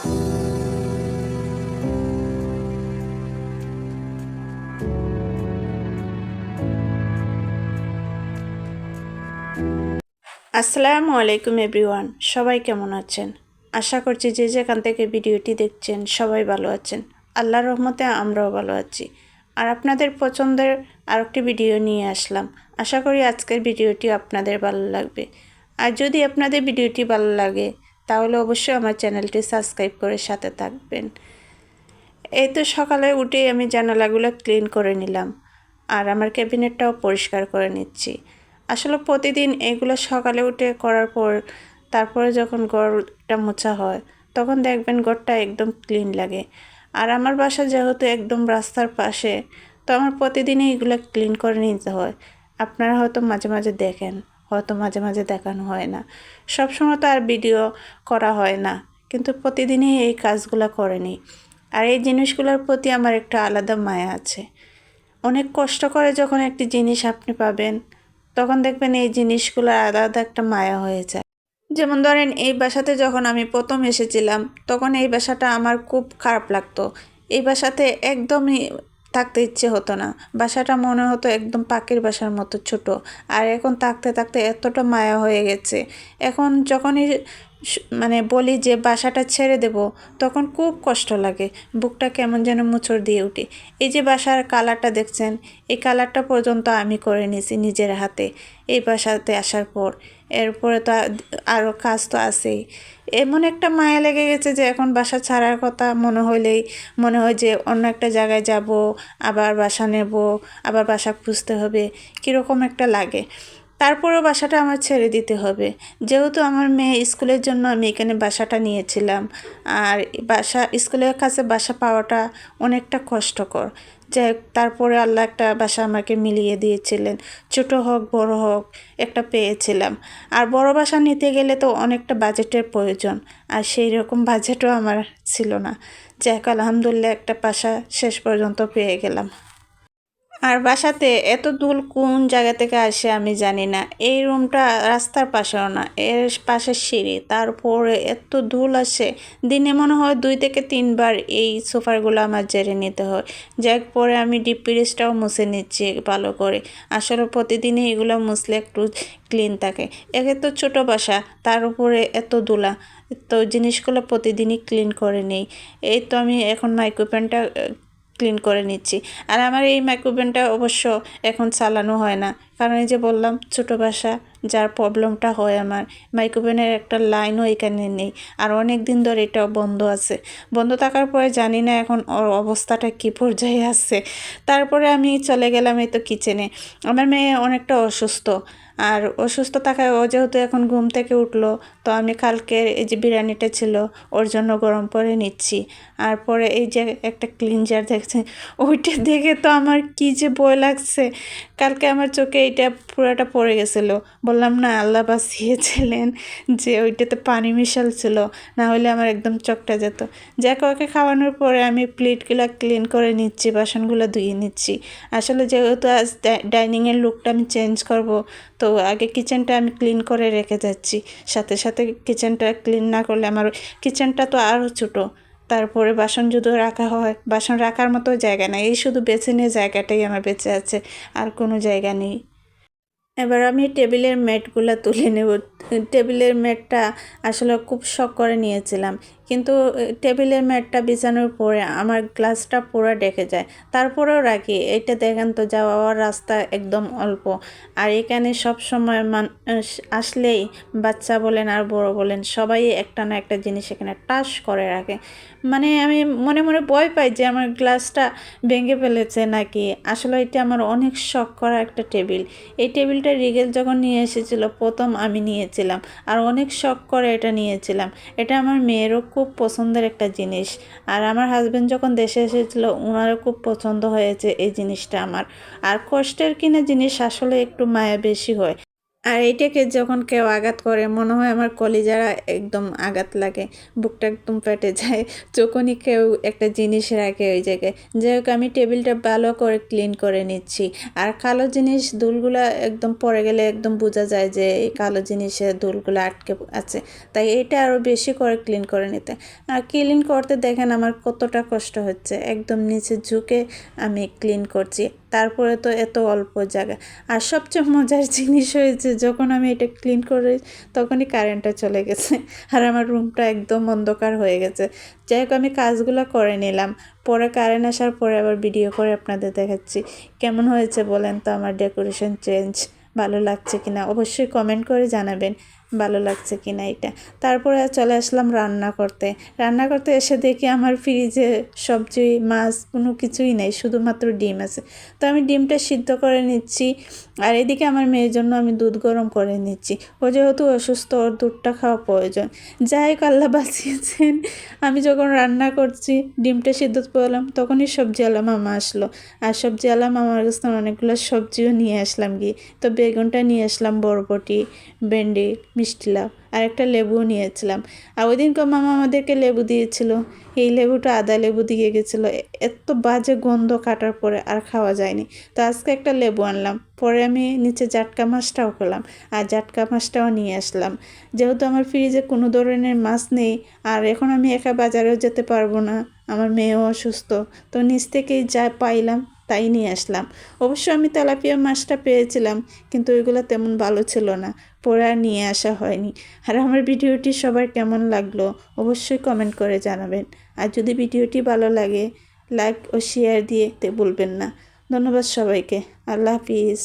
আসসালামু আলাইকুম এভরিওয়ান, সবাই কেমন আছেন? আশা করছি যে যেখান থেকে ভিডিওটি দেখছেন সবাই ভালো আছেন। আল্লাহর রহমতে আমরাও ভালো আছি। আর আপনাদের পছন্দের আরেকটি ভিডিও নিয়ে আসলাম। আশা করি আজকের ভিডিওটি আপনাদের ভালো লাগবে। আর যদি আপনাদের ভিডিওটি ভালো লাগে তাহলে অবশ্যই আমার চ্যানেলটি সাবস্ক্রাইব করে সাথে থাকবেন। এই তো সকালে উঠে আমি জানালাগুলো ক্লিন করে নিলাম আর আমার ক্যাবিনেটটাও পরিষ্কার করে নিচ্ছি। আসলে প্রতিদিন এগুলো সকালে উঠে করার পর তারপরে যখন ঘরটা মোছা হয়, তখন দেখবেন ঘরটা একদম ক্লিন লাগে। আর আমার বাসা যেহেতু একদম রাস্তার পাশে, তো আমার প্রতিদিনই এগুলো ক্লিন করে নিতে হয়। আপনারা হয়তো মাঝে মাঝে দেখেন। হয়তো মাঝে মাঝে দেখানো হয় না। সবসময় তো আর ভিডিও করা হয় না, কিন্তু প্রতিদিনই এই কাজগুলো করে নিই। আর এই জিনিসগুলোর প্রতি আমার একটা আলাদা মায়া আছে। অনেক কষ্ট করে যখন একটি জিনিস আপনি পাবেন, তখন দেখবেন এই জিনিসগুলো আলাদা একটা মায়া হয়ে যায়। যেমন ধরেন, এই বাসাতে যখন আমি প্রথম এসেছিলাম, তখন এই বাসাটা আমার খুব খারাপ লাগতো। এই বাসাতে একদমই থাকতে ইচ্ছে হতো না। বাসাটা মনে হতো একদম পাখির বাসার মতো ছোট। আর এখন থাকতে থাকতে এতটা মায়া হয়ে গেছে। এখন যখনই মানে বলি যে বাসাটা ছেড়ে দেব, তখন খুব কষ্ট লাগে। বুকটা কেমন যেন মুচড় দিয়ে উঠে। এই যে বাসার কালারটা দেখছেন, এই কালারটা পর্যন্ত আমি করে নিয়েছি নিজের হাতে। এই বাসাতে আসার পর। এরপরে তো আরও কাজ তো আছেই। এমন একটা মায়া লেগে গেছে যে এখন বাসা ছাড়ার কথা মনে হইলেই মনে হয় যে অন্য একটা জায়গায় যাব, আবার বাসা নেব, আবার বাসা খুঁজতে হবে, কীরকম একটা লাগে। তারপরেও বাসাটা আমার ছেড়ে দিতে হবে। যেহেতু আমার মেয়ে স্কুলের জন্য আমি এখানে বাসাটা নিয়েছিলাম, আর বাসা, স্কুলের কাছে বাসা পাওয়াটা অনেকটা কষ্টকর। যাই হোক, তারপরে আল্লাহ একটা বাসা আমাকে মিলিয়ে দিয়েছিলেন। ছোট হোক বড় হোক একটা পেয়েছিলাম। আর বড় বাসা নিতে গেলে তো অনেকটা বাজেটের প্রয়োজন। আর সেই রকম বাজেটও আমার ছিল না। যাই হোক আলহামদুলিল্লাহ একটা বাসা শেষ পর্যন্ত পেয়ে গেলাম। আর বাসাতে এত দুল কোন জায়গা থেকে আসে আমি জানি না। এই রুমটা রাস্তার পাশেও না, এর পাশে সিঁড়ি। তারপরে এত ধুল আসে, দিনে মনে হয় দুই থেকে তিনবার এই সোফারগুলো আমার জেরে নিতে হয়। যাক, পরে আমি ডিপ মুছে নিচ্ছি ভালো করে। আসলে প্রতিদিনই এগুলো মুছলে একটু ক্লিন থাকে। একে তো ছোটো বাসা, তার উপরে এত ধুলা তো জিনিসগুলো প্রতিদিনই ক্লিন করে নেই। এই তো আমি এখন মাইক্রোপ্যানটা ক্লিন করে নিচ্ছি। আর আমার এই মাইক্রোওভেনটা অবশ্য এখন চালানো হয় না। কারণ এই যে বললাম ছোটো বাসা, যার প্রবলেমটা হয় আমার মাইক্রোভেনের একটা লাইনও এখানে নেই। আর অনেক দিন ধরে এটাও বন্ধ আছে। বন্ধ থাকার পরে জানি না এখন ওর অবস্থাটা কী পর্যায়ে আছে। তারপরে আমি চলে গেলাম এই তো কিচেনে। আমার মেয়ে অনেকটা অসুস্থ। আর অসুস্থ থাকায় ও যেহেতু এখন ঘুম থেকে উঠল, তো আমি কালকের এই যে বিরিয়ানিটা ছিল, ওর জন্য গরম করে নিচ্ছি। আর পরে এই যে একটা ক্লিনজার দেখছে, ওইটা দেখে তো আমার কি যে ভয় লাগছে। কালকে আমার চোখে এইটা পুরোটা পড়ে গেছিল। বললাম, না, আল্লাহ বাঁচিয়েছিলেন যে ওইটাতে পানি মিশাল ছিল না হলে আমার একদম চকটা যেত। যাকে, ওকে খাওয়ানোর পরে আমি প্লেটগুলো ক্লিন করে নিচ্ছি, বাসনগুলো ধুয়ে নিচ্ছি। আসলে যেহেতু আজ ডাইনিংয়ের লুকটা আমি চেঞ্জ করব, তো আগে কিচেনটা আমি ক্লিন করে রেখে যাচ্ছি। সাথে সাথে কিচেনটা ক্লিন না করলে আমার কিচেনটা তো আরও ছোটো। তারপরে বাসন যদি রাখা হয়, বাসন রাখার মতো জায়গা নাই, এই শুধু বেছে নিয়ে জায়গাটাই আমার বেঁচে আছে, আর কোনো জায়গা নেই। এবার আমি টেবিলের ম্যাটগুলো তুলে নেব। টেবিলের ম্যাটটা আসলে খুব শখ করে নিয়েছিলাম। কিন্তু টেবিলের ম্যাটটা বিছানোর পরে আমার গ্লাসটা পুরো ডেকে যায়। তারপরেও রাখি এটা দেখেন তো যাওয়ার রাস্তা একদম অল্প। আর এখানে সব সময় মানুষ আসলেই বাচ্চা বলেন আর বড় বলেন, সবাই একটা না একটা জিনিস এখানে টাস করে রাখে। মানে আমি মনে মনে ভয় পাই যে আমার গ্লাসটা ভেঙে ফেলেছে নাকি? আসলে এটা আমার অনেক শখ করা একটা টেবিল। এই টেবিলটা রিগেল যখন নিয়ে এসেছিল, প্রথম আমি নিয়েছিলাম। আর অনেক শখ করে এটা নিয়েছিলাম। এটা আমার মেয়েরও খুব পছন্দের একটা জিনিস। আর আমার হাজব্যান্ড যখন দেশে এসেছিল ওনারও খুব পছন্দ হয়েছে এই জিনিসটা আমার। আর কষ্টের কিনা জিনিস আসলে একটু মায়া বেশি হয়। আর এইটাকে যখন কেউ আঘাত করে, মনে হয় আমার কলিজারা একদম আঘাত লাগে। বুকটা একদম ফেটে যায়। যখনই কেউ একটা জিনিস রাখে ওই জায়গায়। যাই হোক, আমি টেবিলটা ভালো করে ক্লিন করে নিচ্ছি। আর কালো জিনিস দুলগুলা একদম পড়ে গেলে একদম বোঝা যায় যে এই কালো জিনিসে দুলগুলো আটকে আছে। তাই এটা আরও বেশি করে ক্লিন করে নিতে। আর ক্লিন করতে দেখেন আমার কতটা কষ্ট হচ্ছে। একদম নিচে ঝুঁকে আমি ক্লিন করছি। তারপরে তো এত অল্প জায়গা। আর সবচেয়ে মজার জিনিস হয়েছে, যখন আমি এটা ক্লিন করে তখনই কারেন্টটা চলে গেছে। আর আমার রুমটা একদম অন্ধকার হয়ে গেছে। যাই হোক, আমি কাজগুলো করে নিলাম। পরে কারেন্ট আসার পরে আবার ভিডিও করে আপনাদের দেখাচ্ছি। কেমন হয়েছে বলেন তো? আমার ডেকোরেশন চেঞ্জ ভালো লাগছে কিনা? অবশ্যই কমেন্ট করে জানাবেন। ভালো লাগছে কিনা এটা। তারপরে চলে আসলাম রান্না করতে। রান্না করতে এসে দেখি আমার ফ্রিজে সবজি, মাছ কোনো কিছুই নেই, শুধুমাত্র ডিম আছে। তো আমি ডিমটা সিদ্ধ করে নিচ্ছি আর এদিকে আমার মেয়ের জন্য আমি দুধ গরম করে নিচ্ছি। ও যেহেতু অসুস্থ, ওর দুধটা খাওয়া প্রয়োজন। যাই হোক, আল্লাহ বাঁচিয়েছেন। আমি যখন রান্না করছি, ডিমটা সিদ্ধ করলাম তখনই সবজি আলা মামা আসলো। আর সবজি আলা মামার কাছে অনেকগুলো সবজিও নিয়ে আসলাম গিয়ে। তো বেগুনটা নিয়ে আসলাম, বরবটি, ভেন্ডি মিষ্টি লাউ আর একটা লেবুও নিয়েছিলাম। আর ওই দিনকে মামা আমাদেরকে লেবু দিয়েছিল। এই লেবুটা আদা লেবু দিয়ে গেছিল। এত বাজে গন্ধ কাটার পরে আর খাওয়া যায়নি। তো আজকে একটা লেবু আনলাম। পরে আমি নিচে জাটকা মাছটাও খেলাম আর জাটকা মাছটাও নিয়ে আসলাম। যেহেতু আমার ফ্রিজে কোনো ধরনের মাছ নেই আর এখন আমি একা বাজারেও যেতে পারব না, আমার মেয়েও অসুস্থ, তো নিচ থেকেই যা পাইলাম তাই নিয়ে আসলাম। অবশ্য আমি তেলাপিয়া মাছটা পেয়েছিলাম, কিন্তু ওইগুলো তেমন ভালো ছিল না। পরে আর নিয়ে আসা হয়নি। আর আমার ভিডিওটি সবার কেমন লাগল অবশ্যই কমেন্ট করে জানাবেন। আর যদি ভিডিওটি ভালো লাগে, লাইক ও শেয়ার দিয়ে তে বলবেন না। ধন্যবাদ সবাইকে। আল্লাহ হাফিজ।